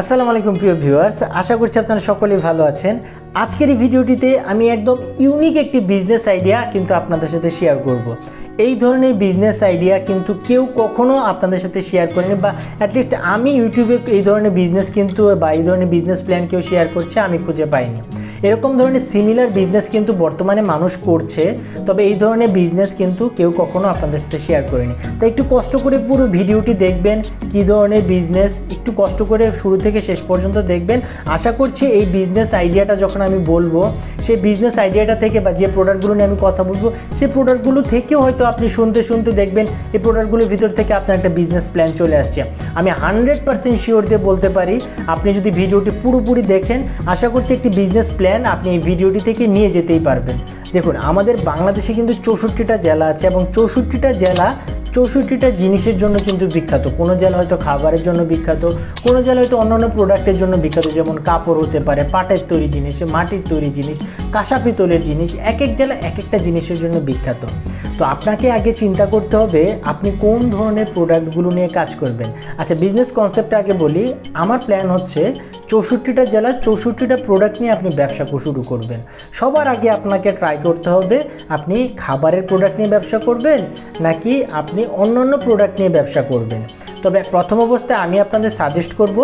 আসসালামু আলাইকুম প্রিয় ভিউয়ার্স, আশা করছি আপনারা সকলেই ভালো আছেন আজকের এই ভিডিওটিতে আমি একদম ইউনিক একটি বিজনেস আইডিয়া কিন্তু আপনাদের সাথে শেয়ার করব। এই ধরনের বিজনেস আইডিয়া কিন্তু কেউ কখনো আপনাদের সাথে শেয়ার করেনি বা অ্যাটলিস্ট আমি ইউটিউবে এই ধরনের বিজনেস কিন্তু বা এই ধরনের বিজনেস প্ল্যান কেউ শেয়ার করছে, আমি খুঁজে পাইনি এরকম ধরনের সিমিলার বিজনেস কিন্তু বর্তমানে মানুষ করছে, তবে এই ধরনের বিজনেস কিন্তু কেউ কখনো আপনাদের সাথে শেয়ার করেনি। তাই একটু কষ্ট করে পুরো ভিডিওটি দেখবেন, কী ধরনের বিজনেস একটু কষ্ট করে শুরু থেকে শেষ পর্যন্ত দেখবেন। আশা করছি এই বিজনেস আইডিয়াটা যখন আমি বলব, সেই বিজনেস আইডিয়াটা থেকে বা যে প্রোডাক্টগুলো নিয়ে আমি কথা বলব, সেই প্রোডাক্টগুলো থেকেও হয়তো আপনি শুনতে শুনতে দেখবেন, এই প্রোডাক্টগুলোর ভিতর থেকে আপনার একটা বিজনেস প্ল্যান চলে আসছে। আমি হান্ড্রেড পার্সেন্ট শিওর দিয়ে বলতে পারি, আপনি যদি ভিডিওটি পুরোপুরি দেখেন, আশা করছি একটি বিজনেস প্ল্যান আপনি এই ভিডিওটি থেকে নিয়ে যেতেই পারবেন। দেখুন, আমাদের বাংলাদেশে কিন্তু চৌষট্টিটা জেলা আছে এবং চৌষট্টিটা জেলা চৌষট্টিটা জিনিসের জন্য কিন্তু বিখ্যাত। কোনো জেলা হয়তো খাবারের জন্য বিখ্যাত, কোনো জেলা হয়তো অন্যান্য প্রোডাক্টের জন্য বিখ্যাত, যেমন কাপড় হতে পারে, পাটের তৈরি জিনিস, মাটির তৈরি জিনিস, কাঁসা পিতলের জিনিস, এক এক জেলা এক একটা জিনিসের জন্য বিখ্যাত। তো আপনাকে আগে চিন্তা করতে হবে, আপনি কোন ধরনের প্রোডাক্টগুলো নিয়ে কাজ করবেন। আচ্ছা বিজনেস কনসেপ্টটা আগে বলি, আমার প্ল্যান হচ্ছে চৌষট্টিটা জেলার চৌষট্টিটা প্রোডাক্ট নিয়ে আপনি ব্যবসা শুরু করবেন। সবার আগে আপনাকে ট্রাই করতে হবে, আপনি খাবারের প্রোডাক্ট নিয়ে ব্যবসা করবেন নাকি আপনি অন্যান্য প্রোডাক্ট নিয়ে ব্যবসা করবেন। তবে প্রথম অবস্থায় আমি আপনাদের সাজেস্ট করব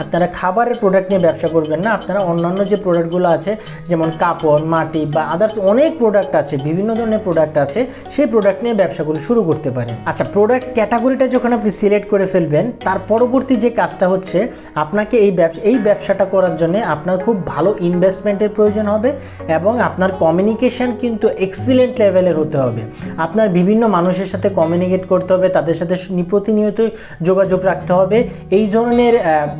আপনারা খাবারের প্রোডাক্ট নিয়ে ব্যবসা করবেন না, আপনারা অন্যান্য যে প্রোডাক্টগুলো আছে, যেমন কাপড়, মাটি বা আদার্স অনেক প্রোডাক্ট আছে, বিভিন্ন ধরনের প্রোডাক্ট আছে, সেই প্রোডাক্ট নিয়ে ব্যবসাগুলো শুরু করতে পারেন। আচ্ছা প্রোডাক্ট ক্যাটাগরিটা যখন আপনি সিলেক্ট করে ফেলবেন, তার পরবর্তী যে কাজটা হচ্ছে, আপনাকে এই ব্যবসা, এই ব্যবসাটা করার জন্য আপনার খুব ভালো ইনভেস্টমেন্টের প্রয়োজন হবে এবং আপনার কমিউনিকেশন কিন্তু এক্সিলেন্ট লেভেলের হতে হবে। আপনার বিভিন্ন মানুষের সাথে কমিউনিকেট করতে হবে, তাদের সাথে প্রতিনিয়তই যোগাযোগ রাখতে হবে। এই ধরনের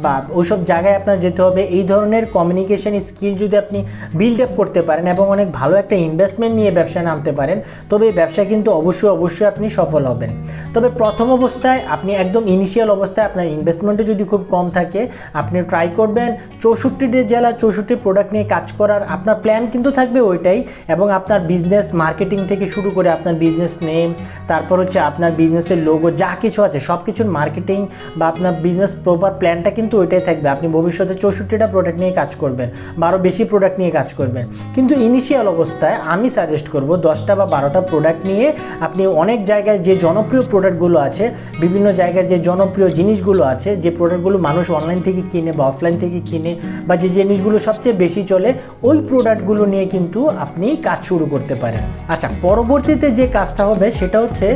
বা ওইসব জায়গায় আপনার যেতে হবে। এই ধরনের কমিউনিকেশন স্কিল যদি আপনি বিল্ড আপ করতে পারেন এবং অনেক ভালো একটা ইনভেস্টমেন্ট নিয়ে ব্যবসায় নামতে পারেন, তবে এই ব্যবসা কিন্তু অবশ্যই অবশ্যই আপনি সফল হবেন। তবে প্রথম অবস্থায় আপনি একদম ইনিশিয়াল অবস্থায় আপনার ইনভেস্টমেন্টও যদি খুব কম থাকে, আপনি ট্রাই করবেন। চৌষট্টিটি জেলা চৌষট্টি প্রোডাক্ট নিয়ে কাজ করার আপনার প্ল্যান কিন্তু থাকবে ওইটাই এবং আপনার বিজনেস মার্কেটিং থেকে শুরু করে আপনার বিজনেস নেম তারপর হচ্ছে আপনার বিজনেসের লোগো যা কিছু আছে সব কিছুর মার্কেটিং বা আপনার বিজনেস প্রপার প্ল্যানটা কিন্তু ওইটাই থাকবে। আপনি ভবিষ্যতে চৌষট্টিটা প্রোডাক্ট নিয়ে কাজ করবেন বা আরও বেশি প্রোডাক্ট নিয়ে কাজ করবেন। কিন্তু ইনিশিয়াল অবস্থায় আমি সাজেস্ট করব দশটা বা বারোটা প্রোডাক্ট নিয়ে আপনি অনেক জায়গায় যে জনপ্রিয় প্রোডাক্টগুলো আছে, বিভিন্ন জায়গার যে জনপ্রিয় জিনিসগুলো আছে, যে প্রোডাক্টগুলো মানুষ অনলাইন থেকে কিনে বা অফলাইন থেকে কিনে বা যে জিনিসগুলো সবচেয়ে বেশি চলে, ওই প্রোডাক্টগুলো নিয়ে কিন্তু আপনি কাজ শুরু করতে পারেন। আচ্ছা পরবর্তীতে যে কাজটা হবে সেটা হচ্ছে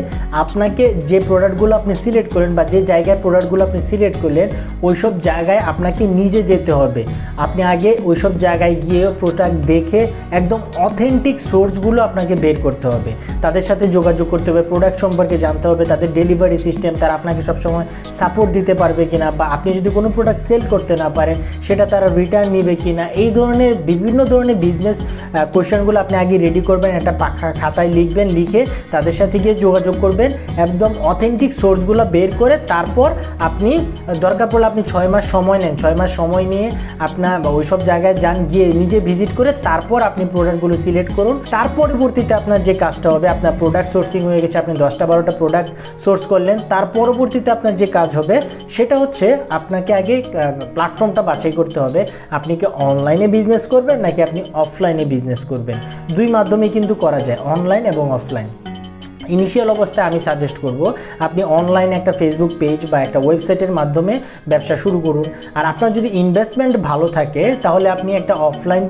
আপনাকে যে প্রোডাক্টগুলো আপনি সিলেক্ট করলেন বা যে জায়গায় প্রোডাক্টগুলো আপনি সিলেক্ট করলেন, ওইসব জায়গায় আপনাকে নিজে যেতে হবে। আপনি আগে ওইসব জায়গায় গিয়ে প্রোডাক্ট দেখে একদম অথেন্টিক সোর্সগুলো আপনাকে বের করতে হবে। তাদের সাথে যোগাযোগ করতে হবে প্রোডাক্ট সম্পর্কে জানতে হবে, তাদের ডেলিভারি সিস্টেম তারা আপনাকে সবসময় সাপোর্ট দিতে পারবে কিনা বা আপনি যদি কোনো প্রোডাক্ট সেল করতে না পারেন, সেটা তারা রিটার্ন নেবে কিনা, এই ধরনের বিভিন্ন ধরনের বিজনেস কোয়েশনগুলো আপনি আগে রেডি করবেন, একটা পাখা খাতায় লিখবেন, লিখে তাদের সাথে গিয়ে যোগাযোগ করবেন, একদম অথেন্টিক সোর্সগুলো বের করে তারপর আপনি, দরকার পড়লে আপনি ছয় মাস সময় নেন, ছয় মাস সময় নিয়ে আপনার ওইসব জায়গায় যান, গিয়ে নিজে ভিজিট করে তারপর আপনি প্রোডাক্টগুলো সিলেক্ট করুন। তার পরবর্তীতে আপনার যে কাজটা হবে, আপনার প্রোডাক্ট সোর্সিং হয়ে গেছে, আপনি দশটা বারোটা প্রোডাক্ট সোর্স করলেন, তার পরবর্তীতে আপনার যে কাজ হবে, সেটা হচ্ছে আপনাকে আগে প্ল্যাটফর্মটা বাছাই করতে হবে। আপনি কি অনলাইনে বিজনেস করবেন, নাকি আপনি অফলাইনে বিজনেস করবেন? দুই মাধ্যমে কিন্তু করা যায় অনলাইন এবং অফলাইন ইনিশিয়াল অবস্থায় আমি সাজেস্ট করব আপনি অনলাইনে একটা ফেসবুক পেজ বা একটা ওয়েবসাইটের মাধ্যমে ব্যবসা শুরু করুন। আর আপনার যদি ইনভেস্টমেন্ট ভালো থাকে, তাহলে আপনি একটা অফলাইন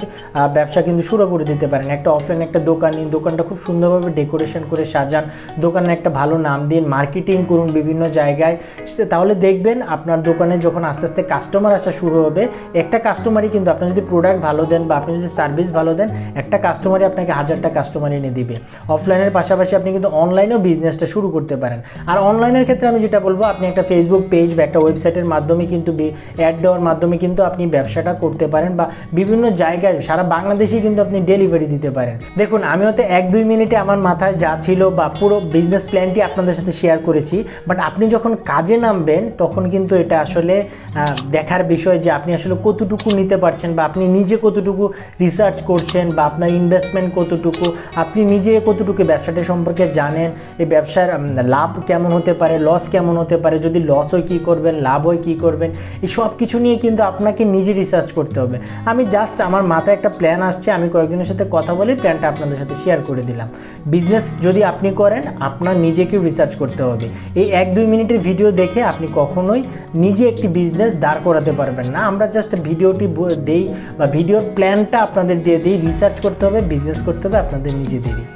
ব্যবসা কিন্তু শুরু করে দিতে পারেন। একটা অফলাইন একটা দোকান নিন, দোকানটা খুব সুন্দরভাবে ডেকোরেশন করে সাজান দোকানে একটা ভালো নাম দিন মার্কেটিং করুন বিভিন্ন জায়গায়। তাহলে দেখবেন আপনার দোকানে যখন আস্তে আস্তে কাস্টমার আসা শুরু হবে, একটা কাস্টমারই কিন্তু আপনি যদি প্রোডাক্ট ভালো দেন বা আপনি যদি সার্ভিস ভালো দেন, একটা কাস্টমারই আপনাকে হাজারটা কাস্টমার এনে দিবে। অফলাইনের পাশাপাশি আপনি কিন্তু অনলাইনেও বিজনেসটা শুরু করতে পারেন। আর অনলাইনের ক্ষেত্রে আমি যেটা বলব, আপনি একটা ফেসবুক পেজ বা একটা ওয়েবসাইটের মাধ্যমে কিন্তু অ্যাড দেওয়ার মাধ্যমে কিন্তু আপনি ব্যবসাটা করতে পারেন বা বিভিন্ন জায়গায়, সারা বাংলাদেশেই কিন্তু আপনি ডেলিভারি দিতে পারেন। দেখুন আমি হয়তো এক দুই মিনিটে আমার মাথায় যা ছিল বা পুরো বিজনেস প্ল্যানটি আপনাদের সাথে শেয়ার করেছি বাট আপনি যখন কাজে নামবেন, তখন কিন্তু এটা আসলে দেখার বিষয় যে আপনি আসলে কতটুকু নিতে পারছেন বা আপনি নিজে কতটুকু রিসার্চ করছেন বা আপনার ইনভেস্টমেন্ট কতটুকু, আপনি নিজে কতটুকু ব্যবসাটা সম্পর্কে জানেন জানেন এই ব্যবসার লাভ কেমন হতে পারে লস কেমন হতে পারে, যদি লস হয় কী করবেন, লাভ হয় কী করবেন, এই সব কিছু নিয়ে কিন্তু আপনাকে নিজে রিসার্চ করতে হবে। আমি জাস্ট আমার মাথায় একটা প্ল্যান আসছে, আমি কয়েকজনের সাথে কথা বলে প্ল্যানটা আপনাদের সাথে শেয়ার করে দিলাম। বিজনেস যদি আপনি করেন, আপনার নিজেকেও রিসার্চ করতে হবে। এই এক দুই মিনিটের ভিডিও দেখে আপনি কখনোই নিজে একটি বিজনেস দাঁড় করাতে পারবেন না। আমরা জাস্ট ভিডিওটি দেই বা ভিডিওর প্ল্যানটা আপনাদের দিয়ে দিই রিসার্চ করতে হবে বিজনেস করতে হবে আপনাদের নিজেদেরই।